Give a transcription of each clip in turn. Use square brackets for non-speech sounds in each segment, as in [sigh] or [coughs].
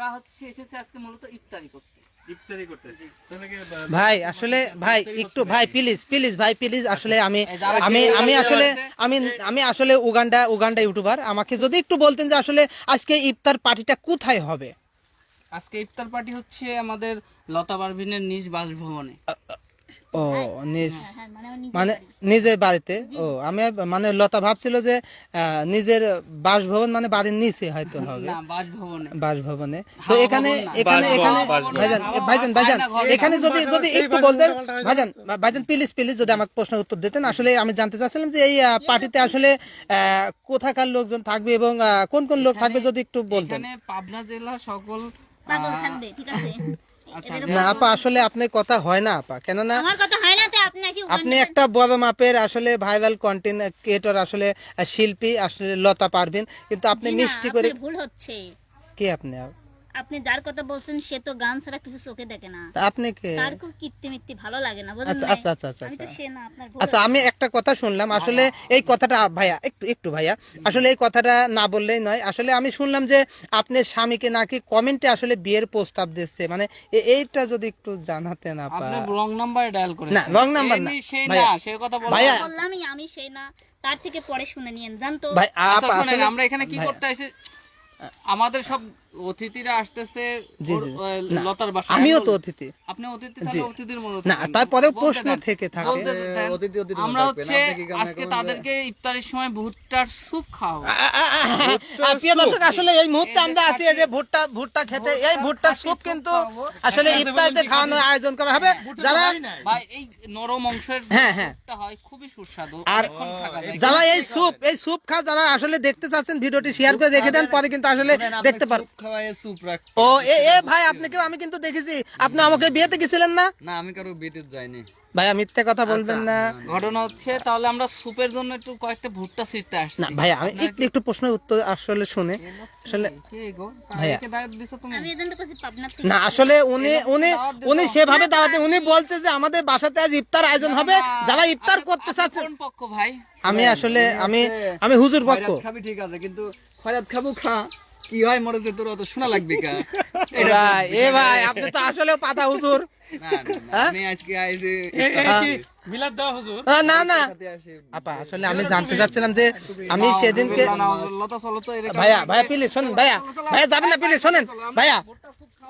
আমরা হচ্ছে এসেছে আজকে মূলত ইফতারি করতে। ইফতারি করতে। তাহলে কি বা- ভাই আসলে ভাই একটু ভাই প্লিজ প্লিজ ভাই প্লিজ আসলে আমি আমি আমি আসলে আমি আমি আসলে উগান্ডা উগান্ডা ইউটিউবার। আমাকে যদি একটু বলতেন যে আসলে আজকে ইফতার পার্টিটা কোথায় হবে? আজকে ইফতার পার্টি হচ্ছে আমাদের লতা পারভিনের নিজ বাসভবনে। ও নিজ হ্যাঁ মানে নিজের বাড়ি। নিজের বাড়িতে? ও আমি মানে লতা ভাবছিল যে নিজের বাসভবন মানে বাড়ির নিচে হয়তো হবে। বাসভবনে। বাসভবনে। তো এখানে এখানে এখানে ভাইজান ভাইজান ভাইজান এখানে যদি যদি একটু বলতেন ভাইজান ভাইজান প্লিজ প্লিজ যদি আমাকে প্রশ্ন উত্তর দিতেন। আসলে আমি জানতে চাচ্ছিলাম যে এই পার্টিতে আসলে আহ, কোথাকার লোকজন থাকবে এবং আহ, কোন কোন লোক থাকবে যদি একটু বলতেন? এখানে পাবনা জেলা সকল আচ্ছা, এদের না আপা আসলে আপনার কথা হয় না আপা। কেননা আমার কথা হয় না আপনি একটা বড় মাপের আসলে ভাইরাল কন্টেন্ট ক্রিয়েটর আসলে শিল্পী আসলে লতা পারবেন কিন্তু আপনি মিষ্টি করে ভুল হচ্ছে। কে আপনি আপনি যার কথা বলছেন সে তো গান ছাড়া কিছু চোখে দেখে না। আপনি কে? তার খুব কীর্তি মিত্তি ভালো লাগে না বুঝলেন আচ্ছা আচ্ছা আচ্ছা আচ্ছা আমি তো আচ্ছা। সে না আপনার আচ্ছা আমি একটা কথা শুনলাম আসলে এই কথাটা ভাইয়া একটু একটু ভাইয়া আসলে এই কথাটা না বললেই নয়। আসলে আমি শুনলাম যে আপনার স্বামীকে নাকি কমেন্টে আসলে বিয়ের প্রস্তাব দিচ্ছে মানে এইটা যদি একটু জানাতেন আপা। আপনি রং নাম্বার ডায়াল করেছেন। না, wrong number না। সেই না সে কথা বলা ভাইয়া, বললামই আমি সেই না তার থেকে পরে শুনে নিয়েন জান তো ভাই আচ্ছা, আপা আমরা এখানে কি করতে এসে আমাদের সব অতিথিরা আসতেছে লতার বাসায়। আমিও তো অতিথি। আপনি অতিথি তাহলে অতিথির মতো না তারপরে প্রশ্ন থেকে থাকে। অতিথি অতিথি আমরা হচ্ছে আপনি আজকে তাদেরকে ইফতারের সময় ভুট্টার স্যুপ খাওয়াবো। আর প্রিয় দর্শক আসলে এই মুহূর্তে আমরা আছি এই যে ভুট্টা ভুট্টা খেতে এই ভুট্টা স্যুপ কিন্তু আসলে ইফতারিতে খাওয়ানোর আয়োজন করা হবে। যারা ভাই এই নরম অংশের হ্যাঁ, হ্যাঁ। হয় খুবই সুস্বাদু। আর। যারা এই স্যুপ এই স্যুপ খা যারা আসলে দেখতে চাচ্ছেন ভিডিওটি শেয়ার করে দেখে দেন পরে কিন্তু আসলে দেখতে পার ও এ এ ভাই আপনাকেও আমি কিন্তু দেখেছি। আপনি আমাকে বিয়েতে গেছিলেন না? না আমি কারও বিয়েতে যাইনি। ভাই মিথ্যে কথা বলবেন না। ঘটনা হচ্ছে তাহলে আমরা স্যুপের জন্য একটু কয়েকটা ভুট্টা ছিটতে আসছি। না ভাই আমি একটু একটু প্রশ্নের উত্তর আসলে শুনে আসলে ভাইয়া। না আসলে উনি উনি উনি সেভাবে দাওয়াতে উনি বলছে যে আমাদের বাসাতে আজ ইফতার আয়োজন হবে। যারা ইফতার করতে কোন পক্ষ ভাই। আমি আসলে আমি আমি হুজুর পক্ষ। ঠিক আছে কিন্তু খয়রাত খাব খা। কি হয় মরে যে তোর অত শোনা লাগবে কা? [laughs] ভাই এ ভাই আপনি তো আসলে পাতা হুজুর। না না, না, আমি আজকে আইছি আহ, না না। আপা আসলে আমি জানতে চাচ্ছিলাম যে আমি সেদিনকে না, লতা চলো তো এরকম ভাইয়া ভাইয়া প্লিজ শোনেন ভাইয়া। ভাইয়া যাবেন না প্লিজ শোনেন। ভাইয়া।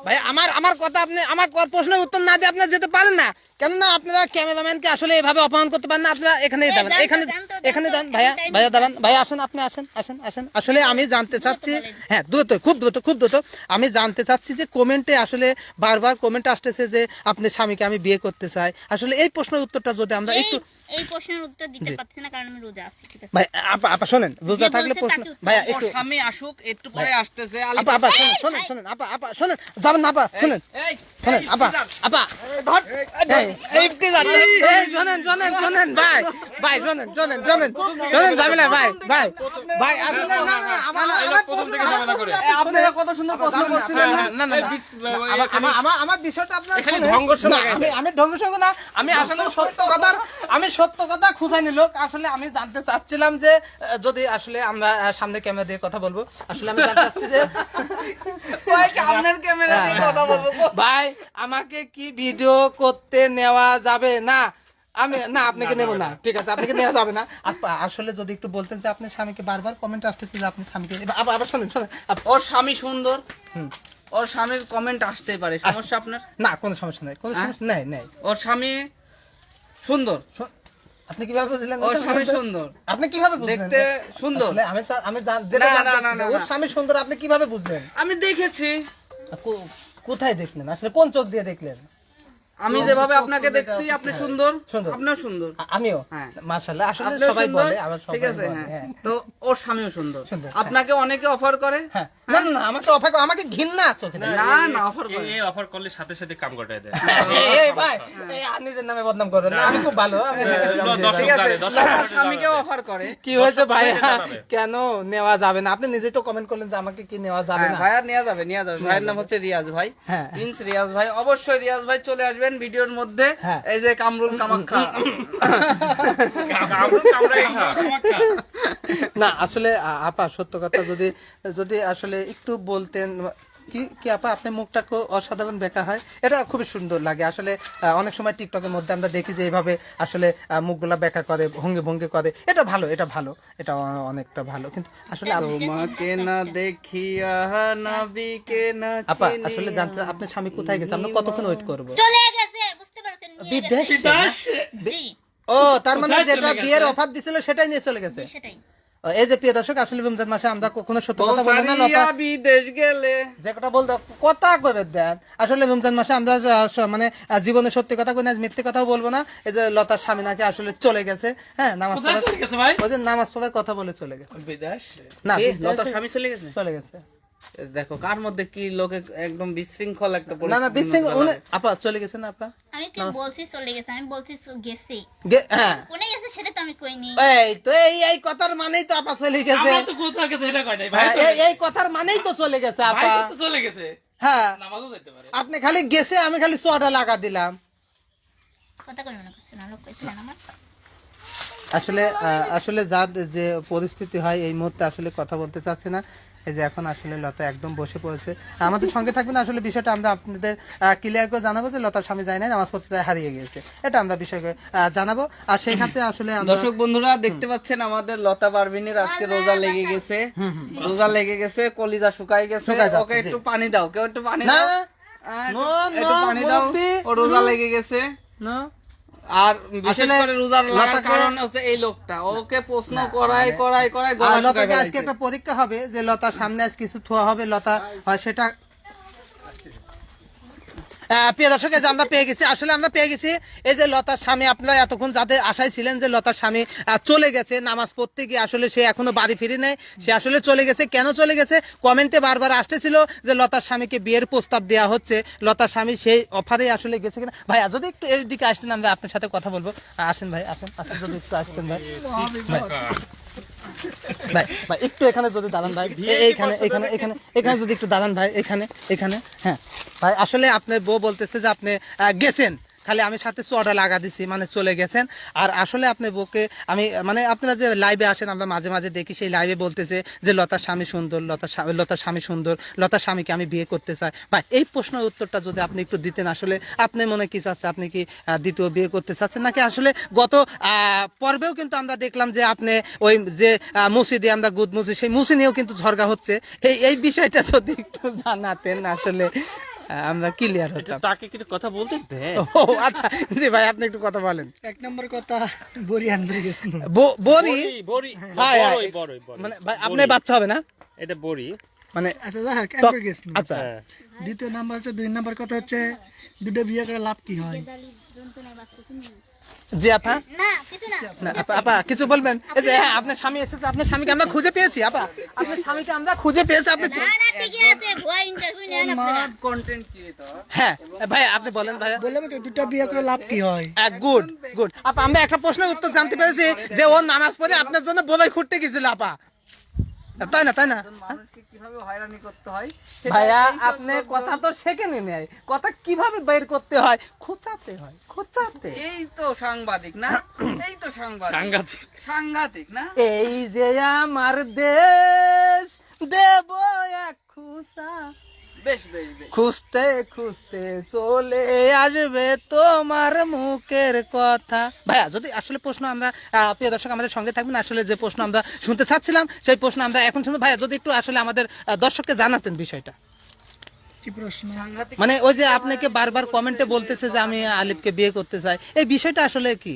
ভাইয়া আমার আমার কথা আপনি আমার প্রশ্নের উত্তর না দিয়ে আপনারা যেতে পারেন না। কেননা আপনারা ক্যামেরাম্যানকে আসলে এভাবে অপমান করতে পারেন না আপনারা এখানেই যাবেন এখানে এখানে যান ভাইয়া ভাইয়া দাঁড়ান। ভাইয়া আসেন আপনি আসেন আসেন আসেন। আসলে আমি জানতে চাচ্ছি হ্যাঁ দ্রুত খুব দ্রুত খুব দ্রুত। আমি জানতে চাচ্ছি যে কমেন্টে আসলে বারবার কমেন্ট আসতেছে যে আপনার স্বামীকে আমি বিয়ে করতে চাই। আসলে এই প্রশ্নের উত্তরটা যদি আমরা একটু এই প্রশ্নের উত্তর দিতে পারছি না কারণ আমি রোজা আছি ভাই আপা আপা শোনেন রোজা থাকলে প্রশ্ন ভাইয়া একটু স্বামী আসুক একটু পরে আসতেছে আপা আপা শোনেন শোনেন শোনেন আপা আপা শোনেন যাবেন না আপা শোনেন শোনেন আপা আপা এই, এই এই শোনেন শোনেন শোনেন ভাই ভাই শোনেন শোনেন শোনেন শোনেন যাবে না ভাই ভাই ভাই আসলে না না আমার আমার প্রথম থেকে ঝামেলা করে এই, আপনারা কত সুন্দর প্রশ্ন করছিলেন না না না আমার আমার- আমার আমার বিষয়টা আপনার শোনেন। না, আমি আমি ধ্বংস না আমি আসলে সত্য কথা আমি সত্য কথা খুঁজাইনি লোক আসলে আমি জানতে চাচ্ছিলাম যে যদি আসলে আমরা সামনে ক্যামেরা দিয়ে কথা বলব আসলে আমি জানতে চাচ্ছি যে ওই সামনের ক্যামেরা ভাই আমাকে কি ভিডিও করতে নেওয়া যাবে? না আমি না আপনাকে নেব না। ঠিক আছে আপনাকে নেওয়া যাবে না। আসলে যদি একটু বলতেন যে আপনার স্বামীকে বারবার কমেন্ট আসতেছে যে আপনি স্বামীকে আবার আবার শোনেন শোনেন। ওর স্বামী সুন্দর। হুম। ওর স্বামীর কমেন্ট আসতেই পারে। সমস্যা আপনার? না কোনো সমস্যা নাই কোনো হ্যাঁ? সমস্যা নাই নাই। ওর স্বামী সুন্দর। আপনি কীভাবে বুঝলেন ওর স্বামী সুন্দর। আপনি কীভাবে বুঝলেন? দেখতে সুন্দর। আমি আমি যেটা না, না, জানতে না, চাচ্ছি না, যে ওর স্বামী সুন্দর আপনি কীভাবে বুঝলেন? আমি দেখেছি। কোথায় দেখলেন? আসলে কোন চোখ দিয়ে দেখলেন? আমি যেভাবে আপনাকে দেখছি আপনি সুন্দর। সুন্দর। আপনার সুন্দর। আমিও। হ্যাঁ। মাশাআল্লাহ আসলে সবাই বলে আবার সবাই ঠিক আছে হ্যাঁ। হ্যাঁ। তো ওর স্বামীও সুন্দর। আপনাকে অনেকে অফার করে? হ্যাঁ। না না, আমাকে অফার আমাকে ঘৃণা দেখে। না না অফার করে। এই অফার করলে সাথে সাথে কাম কটায় দেয়। এই, ভাই এই আর নিজের নামে বদনাম করবেন না। আমি খুব ভালো ঠিক আছে। স্বামীকে অফার করে। কি হয়েছে ভাই কেন নেওয়া যাবে না? আপনি নিজেই তো কমেন্ট করলেন যে আমাকে কি নেওয়া যাবে হ্যাঁ, না। ভাইয়া নিয়ে যাবে নেওয়া যাবে। ভাইয়ের নাম হচ্ছে রিয়াজ ভাই। হ্যাঁ। প্রিন্স রিয়াজ ভাই। অবশ্যই রিয়াজ ভাই চলে আসবেন ভিডিওর মধ্যে হ্যাঁ। এই যে কামরুল কামাখ্যা। না আসলে আপা সত্য কথা যদি যদি আসলে একটু বলতেন কি কি আপা আপনার মুখটা অসাধারণ দেখা হয়। এটা খুবই সুন্দর লাগে। আসলে অনেক সময় টিকটকের মধ্যে আমরা দেখি যে এইভাবে আসলে আহ, মুখগুলা বেকা করে ভঙ্গি ভঙ্গি করে। এটা ভালো এটা ভালো। এটা অনেকটা ভালো। কিন্তু আসলে তোমাকে না দেখিয়া নাবিকে না আপা আসলে জানতে আপনার স্বামী কোথায় গেছে? আমরা কতক্ষণ ওয়েট করব? চলে গেছে বুঝতে পারছেন নিয়ে বিদেশ? ও তার মানে যেটা বিয়ের অফার দিছিল সেটাই নিয়ে চলে গেছে? সেটাই। এই যে প্রিয় দর্শক আসলে রমজান মাসে আমরা কখনো সত্য কথা বলব না লতা বিদেশ গেলে। যে কথা বলতো কথা করে দেন। আসলে রমজান মাসে আমরা মানে জীবনে সত্যি কথা কই মিথ্যে কথাও বলব না। এই যে লতার স্বামী নাকি আসলে চলে গেছে হ্যাঁ নামাজ পড়া ওই যে নামাজ পড়ার কথা বলে চলে গেছে। বিদেশ? না কি, লতার স্বামী চলে গেছে? চলে গেছে। দেখো কার মধ্যে কি লোকে একদম বিশৃঙ্খল একটা না না পরিস্থিতির বিশিং মধ্যে উনি আপা চলে গেছে না আপা? আমি কি বলছি চলে গেছে? আমি বলছি গেছে। হ্যাঁ। কোনে গেছে সেটা তো আমি কইনি এই তো এই এই কথার মানেই তো আপা চলে গেছে। আমরা তো কোথাও গেছে এটা কয় ভাই হ্যাঁ, এই এই কথার মানেই তো চলে গেছে ভাই আপা তো চলে গেছে। হ্যাঁ। নামাজও যেতে পারে। আপনি খালি গেছে আমি খালি সোয়াটা লাগা দিলাম। কথা কই মনে লোক কইছিলেন আমার। আসলে আসলে যার যে পরিস্থিতি হয় এই মুহূর্তে আসলে কথা বলতে চাচ্ছে না। এই যে এখন আসলে লতা একদম বসে পড়েছে। আমাদের সঙ্গে থাকবেন আসলে বিষয়টা আমরা আপনাদের ক্লিয়ার করে জানাব যে লতার স্বামী যায় না নামাজ পড়তে হারিয়ে গিয়েছে। এটা আমরা বিষয়কে জানাব। আর ক্ষেত্রে আসলে দর্শক বন্ধুরা দেখতে পাচ্ছেন আমাদের লতা পারভিনের আজকে রোজা লেগে গেছে। রোজা লেগে গেছে কলিজা শুকাই গেছে। ওকে একটু পানি দাও কেউ একটু পানি দাও। একটু পানি দাও ও রোজা লেগে গেছে। না, আর বিশেষ আসলে করে রোজার লাগার কারণ হচ্ছে এই লোকটা। ওকে প্রশ্ন করায় করায় করায় শুকায় লতাকে আজকে একটা পরীক্ষা হবে যে লতার সামনে আজ কিছু থোয়া হবে লতা হয় সেটা প্রিয় দর্শক এই যে আমরা পেয়ে গেছি আসলে আমরা পেয়ে গেছি এই যে লতার স্বামী আপনারা এতক্ষণ যাদের আশায় ছিলেন যে লতার স্বামী চলে গেছে নামাজ পড়তে গিয়ে আসলে সে এখনও বাড়ি ফিরে নেই সে আসলে চলে গেছে কেন চলে গেছে? কমেন্টে বারবার আসতেছিল যে লতার স্বামীকে বিয়ের প্রস্তাব দেওয়া হচ্ছে লতার স্বামী সেই অফারে আসলে গেছে কিনা? ভাই যদি একটু এই দিকে আসতেন আমরা আপনার সাথে কথা বলব। আসেন ভাই আসেন আসেন যদি একটু আসতেন ভাই। ভাই ভাই একটু এখানে যদি দাঁড়ান ভাই এইখানে এখানে এখানে এখানে যদি একটু দাঁড়ান ভাই এখানে এখানে হ্যাঁ। ভাই আসলে আপনার বউ বলতেছে যে আপনি আহ, গেছেন। খালি আমি সাথে চড়া লাগা দিছি মানে চলে গেছেন। আর আসলে আপনার বউকে আমি মানে আপনারা যে লাইভে আসেন আমরা মাঝে মাঝে দেখি সেই লাইভে বলতেছে যে লতার স্বামী সুন্দর স্বামী লতার স্বামী সুন্দর লতার স্বামীকে আমি বিয়ে করতে চাই। ভাই এই প্রশ্নের উত্তরটা যদি আপনি একটু দিতেন আসলে আপনি মনে কি চাচ্ছে আপনি কি দ্বিতীয় বিয়ে করতে চাচ্ছেন? নাকি আসলে গত পর্বেও কিন্তু আমরা দেখলাম যে আপনি ওই যে আহ, মুসি দিয়ে আমরা গুদ মুসি সেই মুসি নিয়েও কিন্তু ঝরগা হচ্ছে। এই এই বিষয়টা যদি একটু জানাতেন আসলে। আমরা ক্লিয়ার হতাম। তাকে কিছু কথা বলতে দে ও আচ্ছা জি ভাই আপনি একটু কথা বলেন। এক নম্বর কথা বড়ি আনতে গেছেন বড়ি? বড়ি ভাই, বড়ই ভাই, বড়ই বড়ই মানে ভাই আপনি বাচ্চা হবে না? এটা বড়ি। মানে আচ্ছা যাক একবার গেছেন আচ্ছা। হ্যাঁ। দ্বিতীয় নাম্বার হচ্ছে দুই নাম্বার কথা হচ্ছে দুটো বিয়ে করে লাভ কি হয়? জি আপা। না কিছু না। না আপা আপা কিছু বলবেন? এই যে হ্যাঁ আপনার স্বামী এসেছে আপনার স্বামীকে আমরা খুঁজে পেয়েছি আপা। আপনার স্বামীকে আমরা খুঁজে পেয়েছি আপনি হ্যাঁ ভাই আপনি বলেন ভাই। বললাম তো দুটো বিয়ে করে লাভ কি হয়? গুড গুড আপা আমরা একটা প্রশ্নের উত্তর জানতে পেরেছি যে ও নামাজ পড়ে আপনার জন্য বোলাই খুঁটতে গেছিল আপা। তাই না তাই না? কীভাবে হয়রানি করতে হয় ভাইয়া আপনি কথা তো সেখানে নেয় কথা কীভাবে বের করতে হয়? খোঁচাতে হয় খোঁচাতে। এই তো সাংবাদিক না? [coughs] এই তো সাংবাদিক। সাংঘাতিক। সাংঘাতিক না? এই যে আমার দেশ দেব এক বেশ খুঁজতে খুঁজতে চলে আসবে তোমার মুখের কথা। ভাইয়া যদি আসলে প্রশ্ন আমরা প্রিয় দর্শক আমাদের সঙ্গে থাকবেন আসলে যে প্রশ্ন আমরা শুনতে চাচ্ছিলাম সেই প্রশ্ন আমরা এখন শুনব। ভাইয়া যদি একটু আসলে আমাদের দর্শককে জানাতেন বিষয়টা। কি প্রশ্ন? সাংঘাতিক মানে ওই যে আপনাকে বারবার কমেন্টে বলতেছে যে আমি আলিফকে বিয়ে করতে চাই। এই বিষয়টা আসলে কি?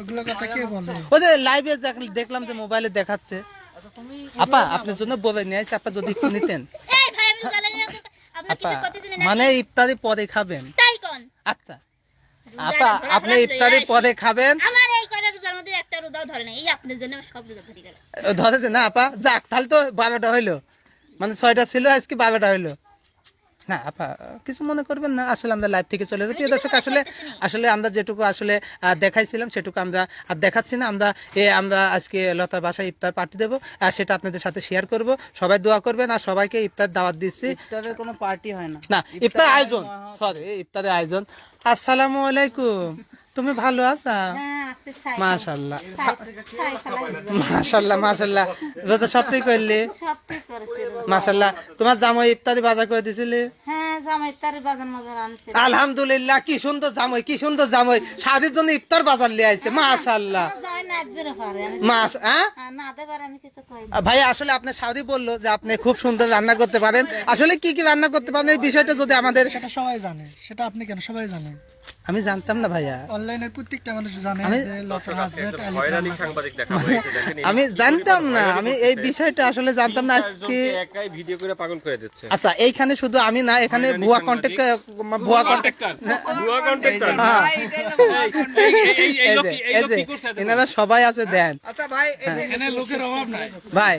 ওগুলো কথা কে বলে? ওই যে লাইভে দেখলাম যে মোবাইলে দেখাচ্ছে। আপা আপনার জন্য বলে নিয়ে আপা যদি একটু নিতেন এই ভাই আমি জানি না আপনি আপা মানে ইফতারি পরে খাবেন। তাই কোন? আচ্ছা। আপা আপনি ইফতারি পরে খাবেন। আমার এই কয়টা রোজার মধ্যে একটা রোজাও ধরে না এই আপনার জন্য সব রোজা ধরে গেল। ধরেছে না আপা? যাক তাহলে তো বারোটা হইল। মানে ছয়টা ছিল আজকে বারোটা হইল। না আপা কিছু মনে করবেন না আসলে আমরা লাইভ থেকে চলে যাই। প্রিয় দর্শক আসলে আসলে আমরা যেটুকু আসলে দেখাইছিলাম সেটুকু আমরা আর দেখাচ্ছি না। আমরা এ আমরা আজকে লতার বাসায় ইফতার পার্টি দেবো আর সেটা আপনাদের সাথে শেয়ার করব। সবাই দোয়া করবেন আর সবাইকে ইফতার দাওয়াত দিচ্ছি। ইফতারের কোনো পার্টি হয় না। না ইফতার আয়োজন সরি ইফতারের আয়োজন। আসসালামু আলাইকুম। তুমি ভালো আছা? হ্যাঁ মাশাল্লাহ মাশাল্লাহ মাশাল্লাহ রোজা সবটাই করলি। মাশাল্লাহ তোমার জামাই ইফতারি বাজার করে দিছিলে হ্যাঁ জামাই তার বাজার মাজার আনছে। আলহামদুলিল্লাহ কি সুন্দর জামাই কি সুন্দর জামাই। শাদির জন্য ইফতার বাজার লিয়ে আইছে মাশাল্লাহ হ্যাঁ হ্যাঁ, না দে পারে আমি কিছু কই না। ভাই আসলে আপনার সাউদি বলল যে আপনি খুব সুন্দর রান্না করতে পারেন। আসলে কি কি রান্না করতে পারেন? এই বিষয়টা যদি আমাদের সেটা সবাই জানে সেটা আপনি কেন সবাই জানে আমি জানতাম না ভাইয়া। অনলাইনের প্রত্যেকটা মানুষ জানে আমি- যে লতার হাজবেন্ড হয়রানি সাংবাদিক দেখাবো আমি জানতাম না আমি এই বিষয়টা আসলে জানতাম না আজকে। একাই ভিডিও করে পাগল করে দিচ্ছে। আচ্ছা এইখানে শুধু আমি না এখানে ভুয়া কন্টাক্ট ভুয়া কন্টেক্ট ভুয়া হ্যাঁ। এই লোক এই যে, কি- এই এই লোক যে, কি করছে এনারা সবাই আছে দেন। আচ্ছা ভাই এখানে লোকের অভাব নাই। ভাই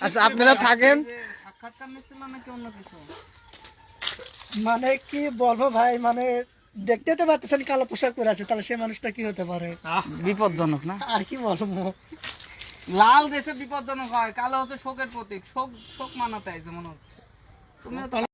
আচ্ছা আপনারা থাকেন। সাক্ষাৎকার নিচ্ছিল নাকি অন্য কিছু? মানে কি বলব ভাই মানে দেখতে তো পাচ্ছেন কালো পোশাক পরে আছে তাহলে সে মানুষটা কি হতে পারে? বিপদজনক না? আর কি বলব? লাল দেশে বিপদজনক হয় কালো হচ্ছে শোকের প্রতীক শোক শোক মানাতে আইছে মনে হচ্ছে। তুমি